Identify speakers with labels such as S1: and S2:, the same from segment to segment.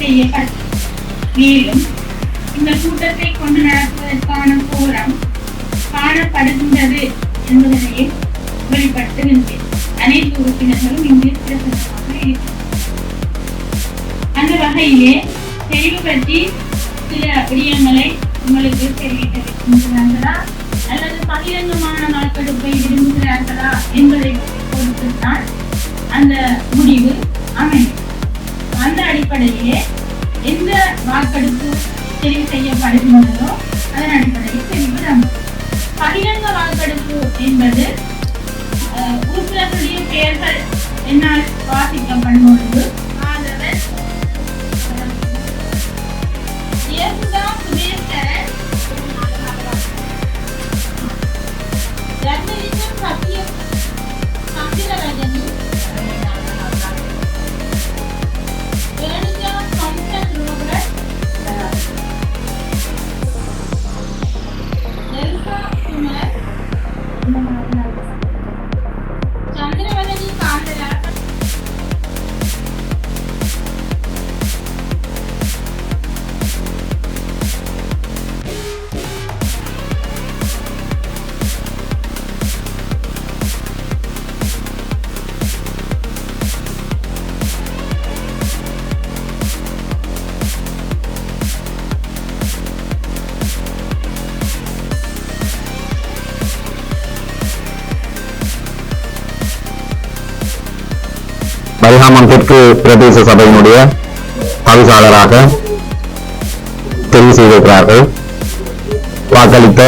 S1: செய்யப்பட்டது. மேலும் இந்த கூட்டத்தை கொண்டு நடத்துவதற்கான கோரம் காணப்படுகின்றது என்பதனையும் வெளிப்படுத்துகின்றேன். அனைத்து உறுப்பினர்களும் இங்கு பிரசனமாக இருக்கிறார் அந்த வகையிலே தெரிவு பற்றி சில விடயங்களை உங்களுக்கு தெரிவிக்க விரும்புகிறார்களா அல்லது பகிரங்கமான வாக்கெடுப்பை விரும்புகிறார்களா என்பதை பொறுத்துத்தான் அந்த முடிவு அமையும். அந்த அடிப்படையிலே எந்த வாக்கெடுப்பு தெரிவு செய்யப்படுகின்றதோ அதன் அடிப்படையில் தெரிவு அமையும் பகிரங்க வாக்கெடுப்பு என்பது உறுப்பினர்களுடைய பெயர்கள் என்னால் வாசிக்கப்படும் பொழுது
S2: பரிகாமம் தெற்கு பிரதேச சபையினுடைய தவிசாளராக தெரிவு செய்திருக்கிறார்கள். வாக்களித்த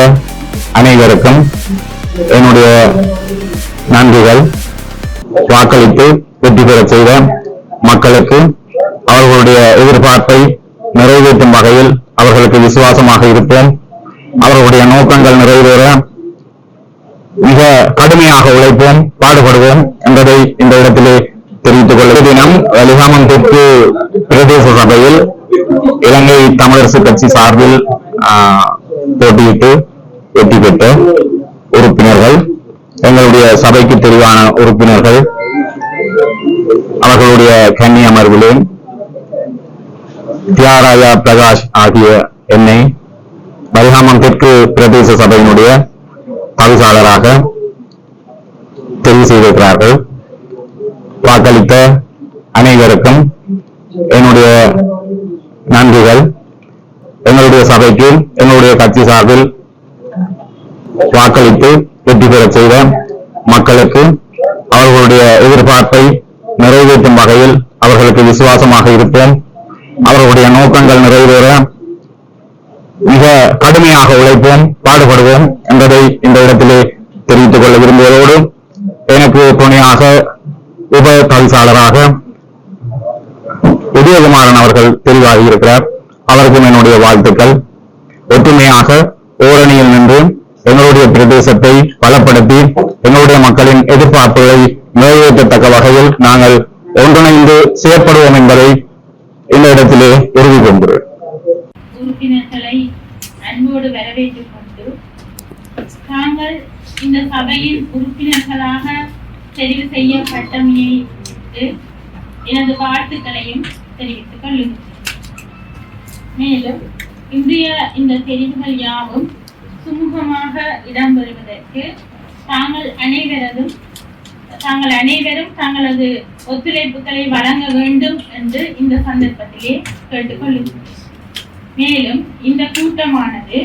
S2: அனைவருக்கும் என்னுடைய நன்றிகள். வாக்களித்து வெற்றி பெற செய்த மக்களுக்கு அவர்களுடைய எதிர்பார்ப்பை நிறைவேற்றும் வகையில் அவர்களுக்கு விசுவாசமாக இருப்போம். அவர்களுடைய நோக்கங்கள் நிறைவேற மிக கடுமையாக உழைப்போம் பாடுபடுவோம் என்பதை இந்த இடத்திலே தெரிவித்துக் கொள்ள தினம் வலிகாமம் தெற்கு பிரதேச சபையில் இலங்கை தமிழரசு கட்சி சார்பில் ஆஹ், போட்டியிட்டு வெற்றி பெற்ற உறுப்பினர்கள் எங்களுடைய சபைக்கு தெரிவான உறுப்பினர்கள் அவர்களுடைய கன்னி அமர்விலே தியாராயா பிரகாஷ் ஆகிய என்னை பரிகாமம் தெற்கு பிரதேச சபையினுடைய தவிசாளராக தெரிவு செய்திருக்கிறார்கள். வாக்களித்த அனைவருக்கும் என்னுடைய நன்றிகள். எங்களுடைய சபைக்கு எங்களுடைய கட்சி சார்பில் வாக்களித்து வெற்றி பெறச் செய்த மக்களுக்கு அவர்களுடைய எதிர்பார்ப்பை நிறைவேற்றும் வகையில் அவர்களுக்கு விசுவாசமாக இருப்போம் அவர்களுடைய நோக்கங்கள் நிறைவேற மிக கடுமையாக உழைப்போம் பாடுபடுவோம் என்பதை இந்த இடத்திலே தெரிவித்துக் கொள்ள விரும்புவதோடு எனக்கு துணையாக உப தவிசாளராக உதயகுமாரன் அவர்கள் தெரிவாகி இருக்கிறார். அவருக்கும் என்னுடைய வாழ்த்துக்கள். ஒற்றுமையாக ஓரணியில் நின்று எங்களுடைய பிரதேசத்தை பலப்படுத்தி எங்களுடைய மக்களின் எதிர்பார்ப்புகளை நிறைவேற்றத்தக்க வகையில் நாங்கள் ஒன்றிணைந்து செயற்படுவோம் என்பதை இந்த இடத்திலே உறுதி கொண்டுள்ளேன்
S1: உறுப்பினர்களை அன்போடு வரவேற்றுக் கொண்டு நாங்கள் இந்த சபையின் உறுப்பினர்களாக தெரிவு செய்யப்பட்டமையை எனது வாழ்த்துக்களையும் தெரிவித்துக் கொள்ளுகிறேன் மேலும் இன்றைய இந்த தெரிவுகள் யாவும் சுமூகமாக இடம்பெறுவதற்கு தாங்கள் அனைவரதும் தாங்கள் அனைவரும் தங்களது ஒத்துழைப்புகளை வழங்க வேண்டும் என்று இந்த சந்தர்ப்பத்திலே கேட்டுக்கொள்கிறேன் மேலும் இந்த கூட்டமானது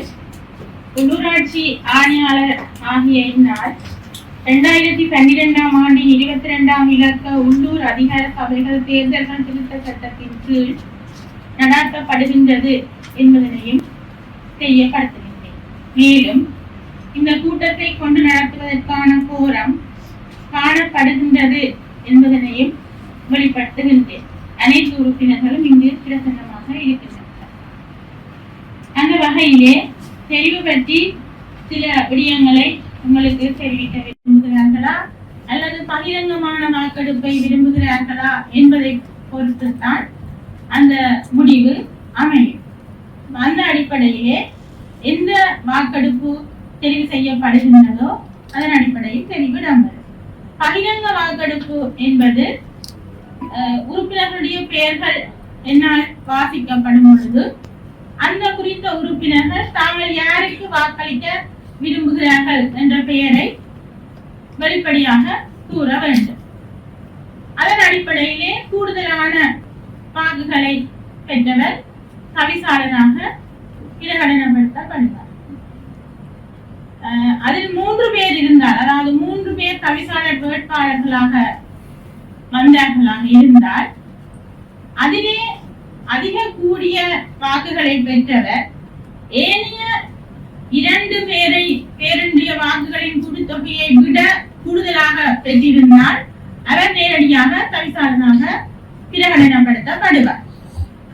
S1: உள்ளூராட்சி ஆணையாளர் ஆகிய இந்நாள் இரண்டாயிரத்தி பன்னிரெண்டாம் ஆண்டின் இருபத்தி ரெண்டாம் இலக்க உள்ளூர் அதிகார சபைகள் தேர்தல்கள் திருத்த சட்டத்தின் கீழ் நடாத்தப்படுகின்றது என்பதனையும் தெரியப்படுத்துகின்றேன். மேலும் இந்த கூட்டத்தை கொண்டு நடத்துவதற்கான கோரம் காணப்படுகின்றது என்பதனையும் வெளிப்படுத்துகின்றேன். அனைத்து உறுப்பினர்களும் இங்கு பிரசன்னமாக இருக்கின்றனர். அந்த வகையிலே தெரிவு பற்றி சில விடயங்களை உங்களுக்கு தெரிவிக்க விரும்புகிறார்களா? அல்லது பகிரங்கமான வாக்கெடுப்பை விரும்புகிறார்களா என்பதை பொறுத்துத்தான் அந்த முடிவு அமையும். அந்த அடிப்படையிலே எந்த வாக்கெடுப்பு தெரிவு செய்யப்படுகின்றதோ அதன் அடிப்படையில் தெரிவு இடம்பெறும். பகிரங்க வாக்கெடுப்பு என்பது உறுப்பினர்களுடைய பெயர்கள் என்னால் வாசிக்கப்படும் பொழுது அந்த குறித்த உறுப்பினர்கள் தாங்கள் யாருக்கு வாக்களிக்க விரும்புகிறார்கள் என்ற பெயரை வெளிப்படையாக கூற வேண்டும். அதன் அடிப்படையிலே கூடுதலான பாகுகளை பெற்றவர் தவிசாளராக பிரகடனப்படுத்தப்படுவார் அஹ் அதில் மூன்று பேர் இருந்தால் அதாவது மூன்று பேர் தவிசாளர் வேட்பாளர்களாக வந்தார்களாக இருந்தால் அதிலே அதிக கூடிய வாக்குகளை பெற்றவர் ஏனைய இரண்டு பேரை பேருடைய வாக்குகளின் கூட்டுத்தொகையை விட கூடுதலாக பெற்றிருந்தால் அவர் நேரடியாக தவிசாளனாக பிரகடனப்படுத்தப்படுவார்.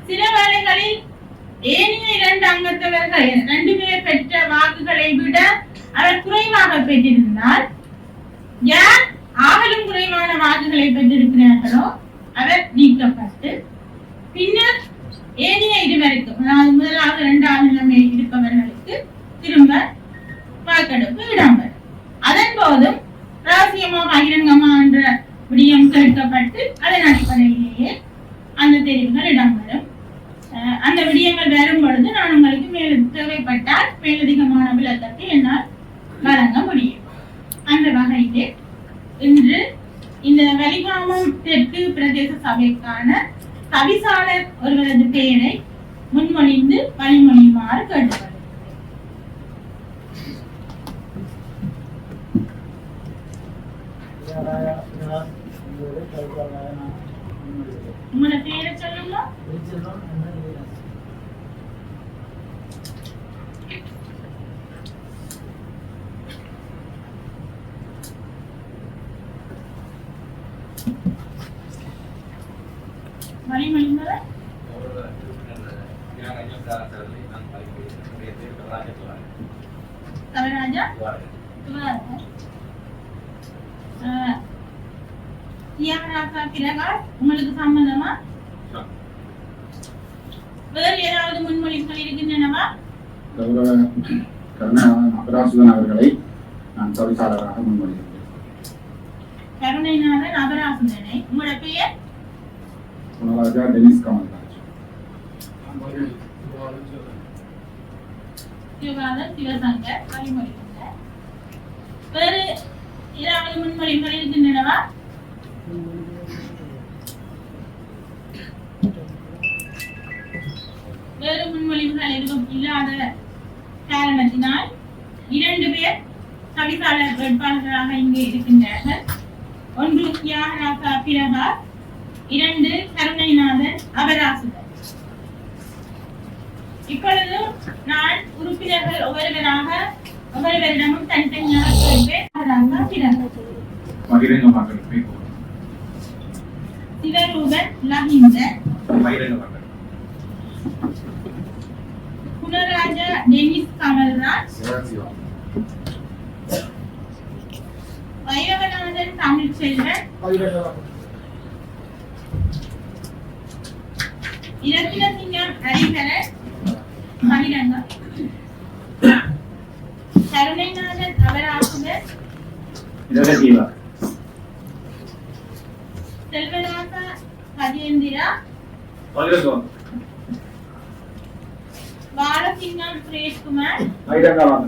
S1: சில வேளைகளில் ஏனைய இரண்டு அங்கத்தவர்கள் ரெண்டு பேர் பெற்ற வாக்குகளை விட அவர் குறைவாக பெற்றிருந்தால் யார் ஆகலும் குறைவான வாக்குகளை பெற்றிருக்கிறார்களோ அவர் நீக்கப்பட்டு பின்னர் ஏனைய இருவருக்கும் அதாவது முதல் இரண்டாவது நிலைமையில் இருப்பவர்களுக்கு திரும்ப வாக்கெடுப்பு இடம்பெறும் அதன் போதும் ரகசியமா பகிரங்கமா என்ற விடயம் கேட்கப்பட்டு அதன் அடிப்படையிலேயே அந்த தெரிவுகள் இடம்பெறும் அஹ் அந்த விடயங்கள் வரும் பொழுது நான் உங்களுக்கு மேலும் தேவைப்பட்டால் மேலதிகமான விளக்கத்தை என்னால் வழங்க முடியும் அந்த வகையிலே இன்று இந்த வலிகாமம் தெற்கு பிரதேச சபைக்கான தவிசாளர் ஒருவரது பெயரை முன்மொழிந்து வழிமொழியுமாறு கேட்டுக்கொள்கிறேன் உங்களோட பெயரை சொல்லுங்க வழிமொழிந்தவர் கவிராஜா அஹ், தியாகராஜா பிரகாஷ் உங்களுக்கு சம்மதமா வேறு ஏதாவது முன்மொழிவுகள் இருக்கின்றனவா?
S3: அபராசுதன் அவர்களை நான் தவிசாளராக முன்மொழிகின்றேன்.
S1: கருணைநாதன் அபராசுதனை உங்களோட பெயர்?
S3: குணராஜா டெனிஸ் கமல்ராஜ்.
S1: சிவகாதர் சிவசங்கர் வழிமொழிகின்றார் வேறு ஏதாவது முன்மொழிவுகள் இருக்கின்றனவா? எதுவும் இல்லாத காரணத்தினால் இரண்டு பேர் தவிசாளர் வேட்பாளர்களாக இங்கே இருக்கின்றார்கள். ஒன்று தியாகராசா பிரகா இரண்டு கருணைநாதன் அபராசுதன் இப்பொழுது நான் உறுப்பினர்கள் ஒவ்வொருவராக ஒவ்வொருவரிடமும் தனித்தனியாக கேட்பேன்
S3: பகிரங்கமாக கோரும்
S1: சிவரூபன் லஹிந்தர்
S3: பகிரங்கமாக
S1: குணராஜா டெனிஸ் கமல்ராஜ். வைரவநாதன் தமிழ்ச்செல்வன். இரத்தினசிங்கம் ஹரிஹரன். பகிரங்கம் கருணைநாதன்
S3: இரகசீவா
S1: செல்வராசா கஜேந்திரா.
S3: பகிரங்கம்
S1: பாலசிங்கம் சுரேஷ்குமார்
S3: பகிரங்கமாக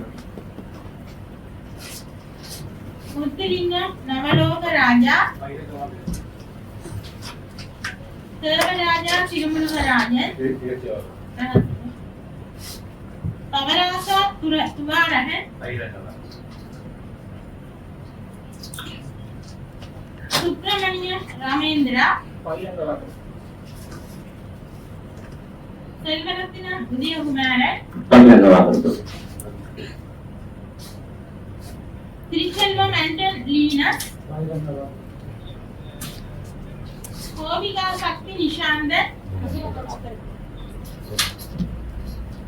S1: முத்துலிங்கம் நவலோக ராஜா தேவராஜா திருமுருகராஜன் பவராசா துர துவாரகன் சுப்பிரமணியம் ராமேந்திரா செல்வரத்தினம் உதயகுமாரன்
S2: பகிரங்கமாக
S1: திருச்செல்வம் அண்டன் லீனஸ் கோபிகா சக்தி நிஷாந்தன்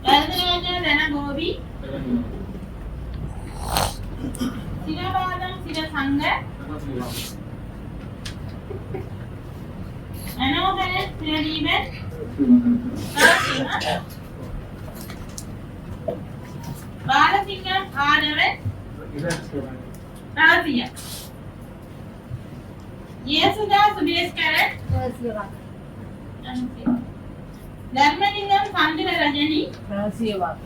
S1: வரதராஜா தனகோபி சிவபாதம் சிவசங்கர் மனோகரன் பிரதீபன் நரசிம்மன், பாலசிங்கம் ஆதவன் ரகசியம் இயேசுதா சுரேஷ்கரன் ரகசியம். தர்மலிங்கம் சந்திர ரஜினி
S4: ரகசியவாதி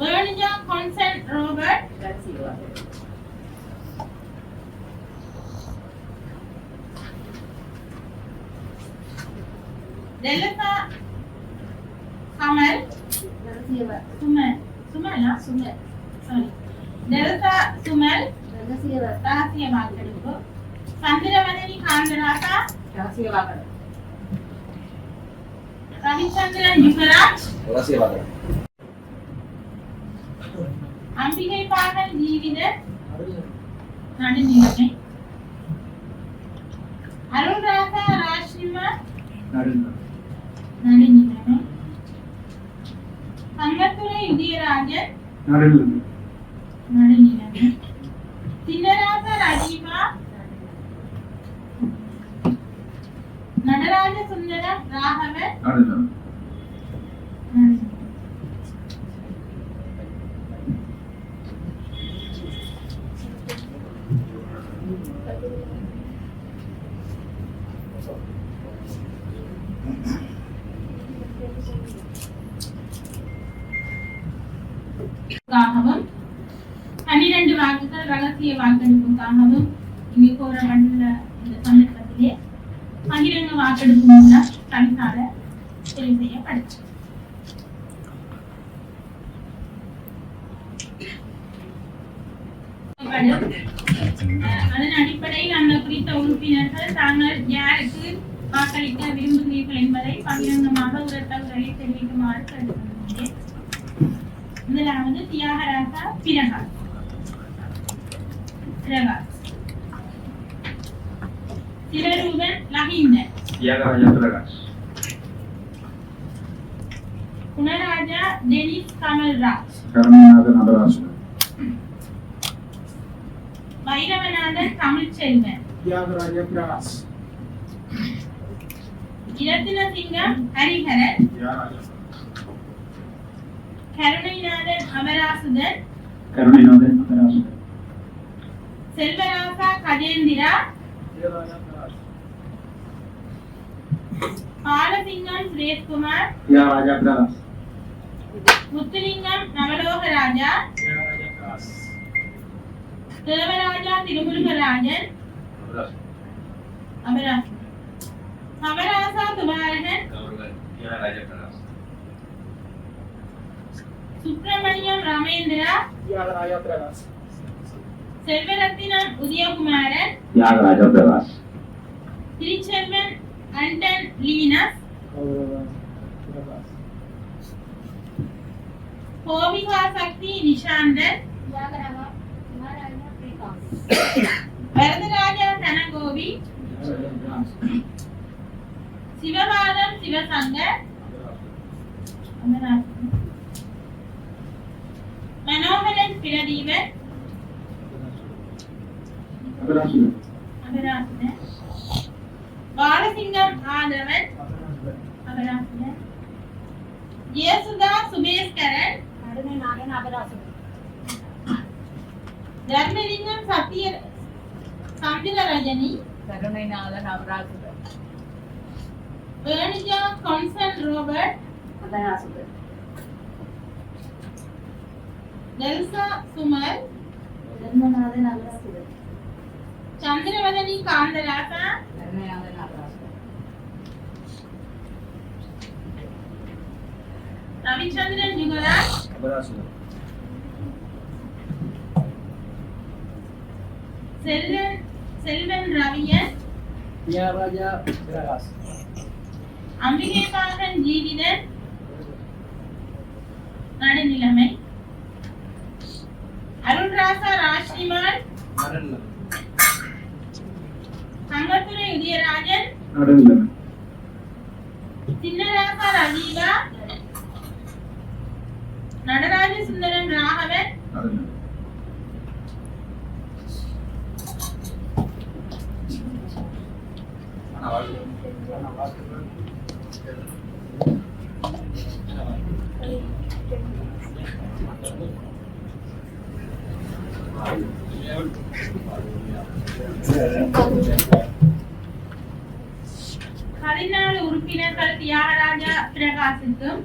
S1: வேணிஜா கமல்
S4: ரகசியவாதி
S1: சுமல் சுமலா
S4: சுமர்
S1: சாரி டெலசா சுமல் ரகசிய வாக்கெடுப்பு சந்திரவதனி காந்தராசா?
S4: ரகசியவாதி
S1: ரவிச்சந்திரன் யுகராஜ்
S5: ரகசியவாதி
S1: அம்பிகை பாகன் ஜீவித நடுநிலைமை. அருள்ராசா ராஷ்னிமா
S3: நடுங்க
S1: நடுநிலைமை சங்கத்துறை உதயராஜன்
S3: நடுங்க
S1: நடுநிலைமை சின்னராசா ராஜீவா நடராஜ சுந்தரம் ராகவன்
S3: நடுங்க
S1: நடுநிலைமை. க்காகவும் பன்னிரண்டு வாக்குகள் ரகசிய வாக்கெடுப்புக்காகவும் இங்கு கோரப்பட்டுள்ள இந்த சந்தர்ப்பத்திலே பகிரங்க வாக்கெடுப்பு மூலம் தனிசார தெரிவு செய்யப்படுகிறது. அதன் அடிப்படையில் அந்த குறித்த உறுப்பினர்கள் தாங்கள் யாருக்கு வாக்களிக்க விரும்புகிறீர்கள் என்பதை பகிரங்கமாக உரத்த உரையை தெரிவிக்குமாறு கேட்டுக்கொள்கிறேன். முதலாவது Thiyagarasa Prakash. Prakash. Sivaroopan Lahinthan
S3: Thiyagaraja Prakash.
S1: Gunaraja Denis Kamalraj.
S3: Karunanatha Natarajan.
S1: Vairavanathan Tamilselvan
S3: Thiyagaraja Prakash.
S1: Rathinasingam Hariharan.
S3: Thiyagaraja
S1: Karunainathan Amarasuthan.
S3: Karunainathan Natarajan
S1: Selvarasa Gajendra. Balasingam Sureshkumar.
S3: Thiyagaraja Prakash
S1: Muthulingam Navalogaraja. Devaraja Thirumurugarajan. Amarasu Amarasa Subramaniam Ramendra.
S3: Thiyagaraja Prakash
S1: Selvarathinam Udayakumaran.
S3: Thiyagaraja Prakash
S1: Thiruchelvan Anton Linus. Kovika Sakthi Nishanthan Varadaraja Thanakovi Sivapatham Sivasankar. Amarasan. Manoharan Pratheepan Balasingam Aathavan Jeyasutha Subeskaran? Dharmalingam Sathiya Chandrarajani?
S4: Karunainathan அபராசன்
S1: Venuja கொன்சன் Robert?
S4: Aparasan Tharmanathan Aparasan
S1: Chandravathani Kantharasa Ravichandran
S5: Aparasuran
S1: Selvan Selvan Raviyan
S3: Thiyagaraja Prakash
S1: Ambikai பாகன் ஜீவிதன் நடுநிலைமை அருள்ராசா ராஜ்னிமால் சங்கத்துறை உதயராஜன். சின்னராசா ரஜீவா நடராஜ சுந்தரம் ராகவன்
S3: நடுநிலைமை
S1: பதினாலு பதினாறு உறுப்பினர்கள் தியாகராஜா பிரகாசுக்கும்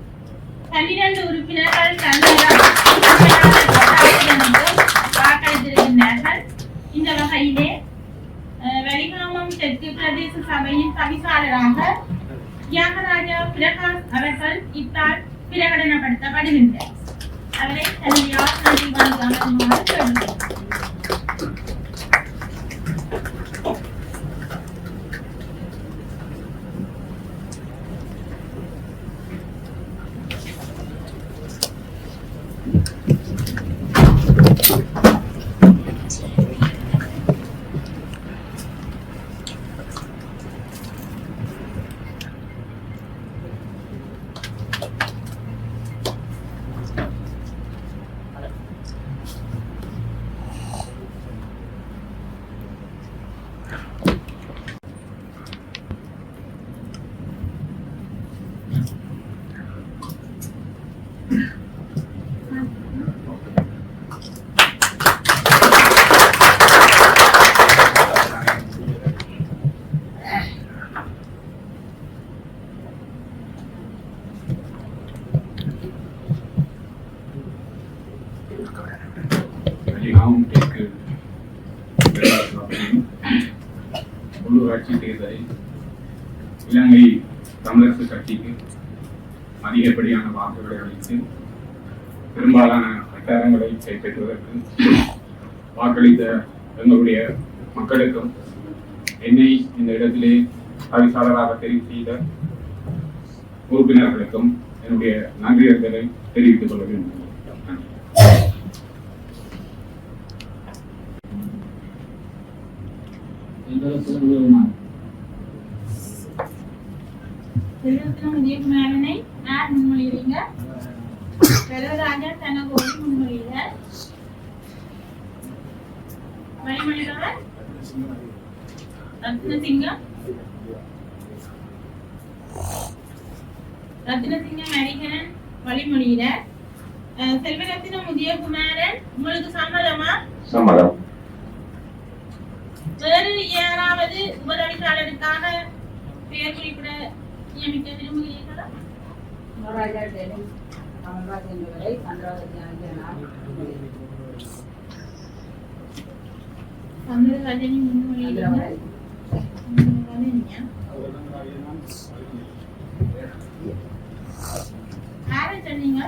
S1: பன்னிரண்டு உறுப்பினர்கள் வாக்களித்திருக்கின்றார்கள். இந்த வகையிலே அஹ், தெற்கு பிரதேச சபையின் தவிசாளராக தியாகராஜா பிரகாஷ் அவர்கள் இத்தால் பிரகடனப்படுத்தப்படுகின்றார் அவரை தன்னுடைய ஆசனத்தில் வந்து அமருமாறு கேட்டுக்கொள்கிறேன்.
S6: வலிகாமம் தெற்கு உள்ளூராட்சி தேர்தலில் இலங்கை தமிழரசு கட்சிக்கு அதிகப்படியான வாக்குகளை அளித்து பெரும்பாலான அதிகாரங்களை கைப்பற்றுவதற்கு வாக்களித்த எங்களுடைய மக்களுக்கும் என்னை இந்த இடத்திலே தவிசாளராக தெரிவு செய்த உறுப்பினர்களுக்கும் என்னுடைய நன்றியர்களை தெரிவித்துக் கொள்ள வேண்டும் நன்றி.
S1: யார் முன்மொழிகிறீங்க? செல்வராஜா தனகோடி முன்மொழிகிறார். வழிமொழிகிறவர் ரத்னசிங்கம்? ரத்னசிங்கம் ஹரிஹரன் வழிமொழிகிறார். அஹ், செல்வரத்னம் உதயகுமாரன் உங்களுக்கு சம்மதமா?
S5: சம்மதம்.
S1: வேறு யாராவது உபதவிசாளருக்காக பெயர் குறிப்பிட நியமிக்க விரும்புகிறீர்களா?
S4: மகாராஜா டெனிஸ் கமல்ராஜ் என்பவரை சந்திராவதி ஆகிய நான்
S1: சந்திரராஜனி முன்மொழிகிறீங்க யாரை சொன்னீங்க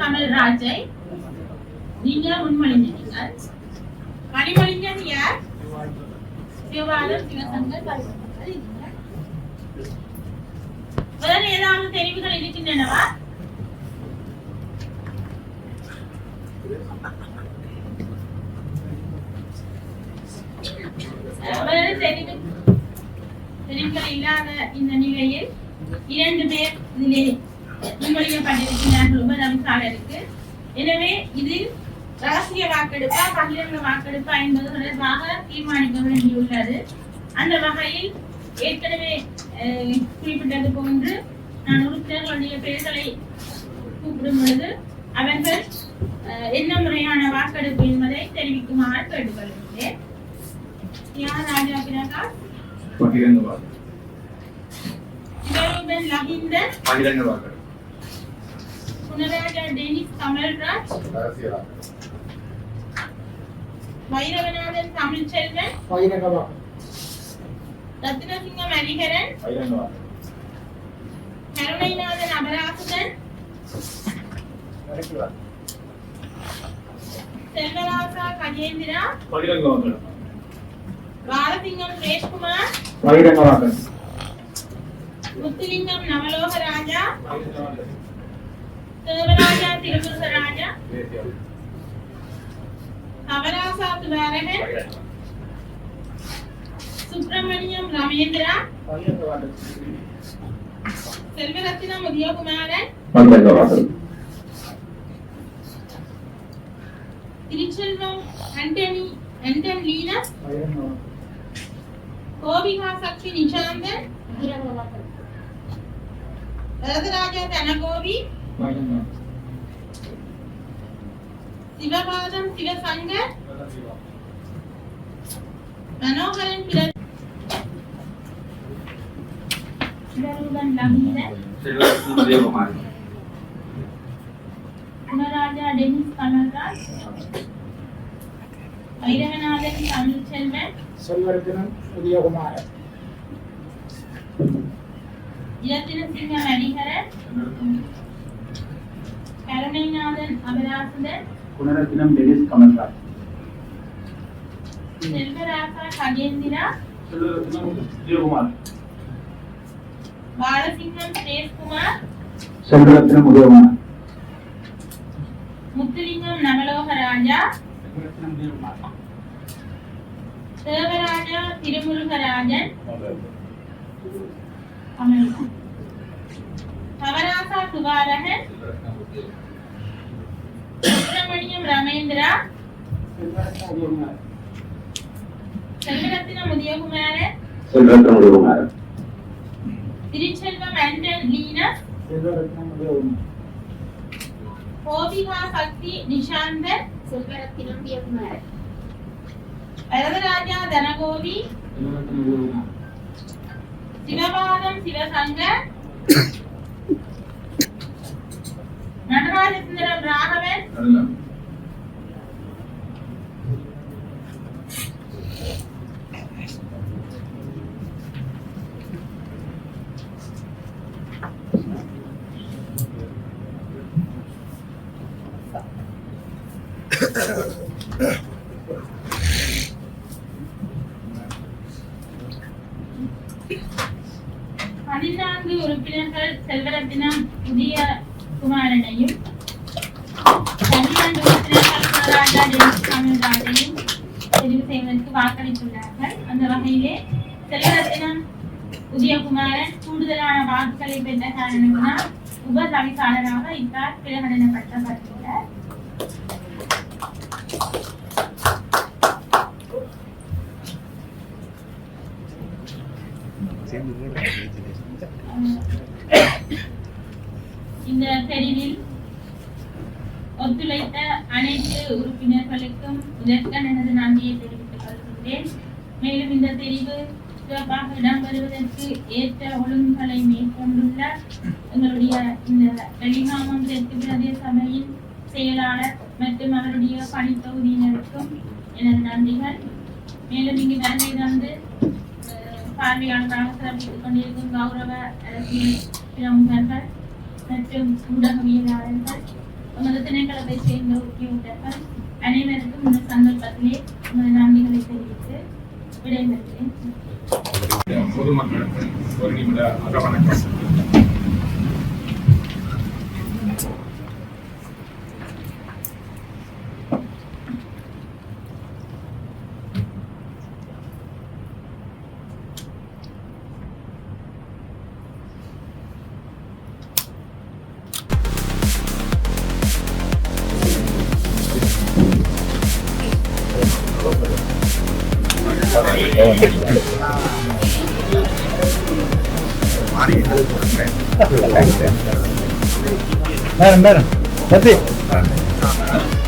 S4: கமல்ராஜை
S1: நீங்க முன்மொழிஞ்சீங்க வழிமொழிஞ்சது யார் வேறு ஏதாவது தெரிவுகள் இருக்கின்றனவா? வேறு தெரிவு தெரிவுகள் இல்லாத இந்த நிலையில் இரண்டு பேர் இதிலே முன்மொழியப்பட்டிருக்கிறார்கள் உபதவிசாளருக்கு எனவே இது ரகசிய வாக்கெடுப்பா பகிரங்க வாக்கெடுப்பா என்பது தொடர்பாக தீர்மானிக்க வேண்டியுள்ளது அந்த வகையில் ஏற்கனவே குறிப்பிட்டது போன்று நான் உறுப்பினர்களுடைய பெயர்களை கூப்பிடும் பொழுது அவர்கள் என்ன முறையான வாக்கெடுப்பு என்பதை தெரிவிக்குமாறு கேட்டுக்கொள்கிறேன். யார் ராஜா பிரகாஷ்
S6: பகிரங்க வாக்கு.
S1: சிவரூபன் லஹிந்தர்
S6: பகிரங்க வாக்கு.
S1: குணராஜா டெனிஸ் கமல்ராஜ். வைரவநாதன் தமிழ்ச்செல்வன் ரத்னசிங்கம் ஹரிஹரன் கருணைநாதன் அபராசுதன் செல்வராசா கஜேந்திரா பாலசிங்கம் சுரேஷ்குமார்
S6: பகிரங்க வாக்கு
S1: முத்துலிங்கம் நவலோகராஜா தேவராஜா திருமுருகராஜா கவராசா துவாரகன் சுப்பிரமணியம் உதயகுமாரன்.
S5: பகிரங்க வாக்கு
S1: Thiruchelvam Antony Anton Linus Gopika Sakthi Nishanthan Varadharaja Thanagopi. Sivapatham Sivasankar Manoharan பிற Gunaraja Denis Kamalraj Vairavanathan Tamilselvan
S3: Selvarathinam Udayakumaran
S1: Rathinasinga Manikaran Karunainathan Aparasuthan
S3: Gunarathinam Denis Kamalraj
S1: Selvarasa Gajendra
S3: Selvarathinam Udayakumar
S1: Balasingam Sureshkumar
S3: Selvarathinam Udayakumar
S1: Muthulingam Navalogaraja
S3: Selvarathinam Udayakumar
S1: Devaraja Thirumurugarajan அமல்தான். Navarasa Subaragan Subramaniam ரமேந்திரா. Selvarathinam Udayakumar
S3: Selvarathinam Udayakumaran
S1: Selvarathinam Udayakumar Thiruchelvam
S3: Anton Linus
S1: Selvarathinam Udayakumar Gopika
S4: Sakthi Nishanthan
S1: Selvarathinam Viyakkumar
S3: Varadharaja Udayakumar
S1: Sivapatham Sivasankar. Natarajasundaram Raghavan பதினான்கு உறுப்பினர்கள் செல்வரத்தினம் புதிய குமாரனையும் உறுப்பினர்கள் Gunaraja Denis தெரிவு செய்வதற்கு வாக்களித்துள்ளார்கள் அந்த வகையிலே செல்வரத்தினம் உதயகுமாரன் கூடுதலான வாக்குகளை பெற்ற காரணத்தினால் உப தவிசாளராக இத்தார் பிரகடனப்படுத்தப்பட்டுள்ளார் இந்த தெரிவில் ஒத்துழைத்த அனைத்து உறுப்பினர்களுக்கும் முதற்கண் எனது நன்றியை தெரிவித்துக் கொள்கின்றேன். மேலும் இந்த தெரிவு சிறப்பாக இடம்பெறுவதற்கு ஏற்ற ஒழுங்குகளை மேற்கொண்டுள்ள எங்களுடைய இந்த வெளிகாமம் தெற்கு பிரதேச சபையின் செயலாளர் மற்றும் அவருடைய பணித்தொகுதியினருக்கும் எனது நன்றிகள். மேலும் இங்கு வருகை தந்து அஹ், பார்வையாளராக சிறப்பித்துக் கொண்டிருக்கும் கௌரவ அரசியல் பிரமுகர்கள் மற்றும் ஊடகவியலாளர்கள் உமது திணைக்களத்தை சேர்ந்த உத்தியோகத்தர்கள் அனைவருக்கும் இந்த சந்தர்ப்பத்திலே உமது நன்றிகளை தெரிவித்து விடைபெறுகிறேன்.
S6: பொதுமக்களுக்கு ஒரு நிமிட அகவணக்கம்
S2: 慢慢，慢慢，来吧。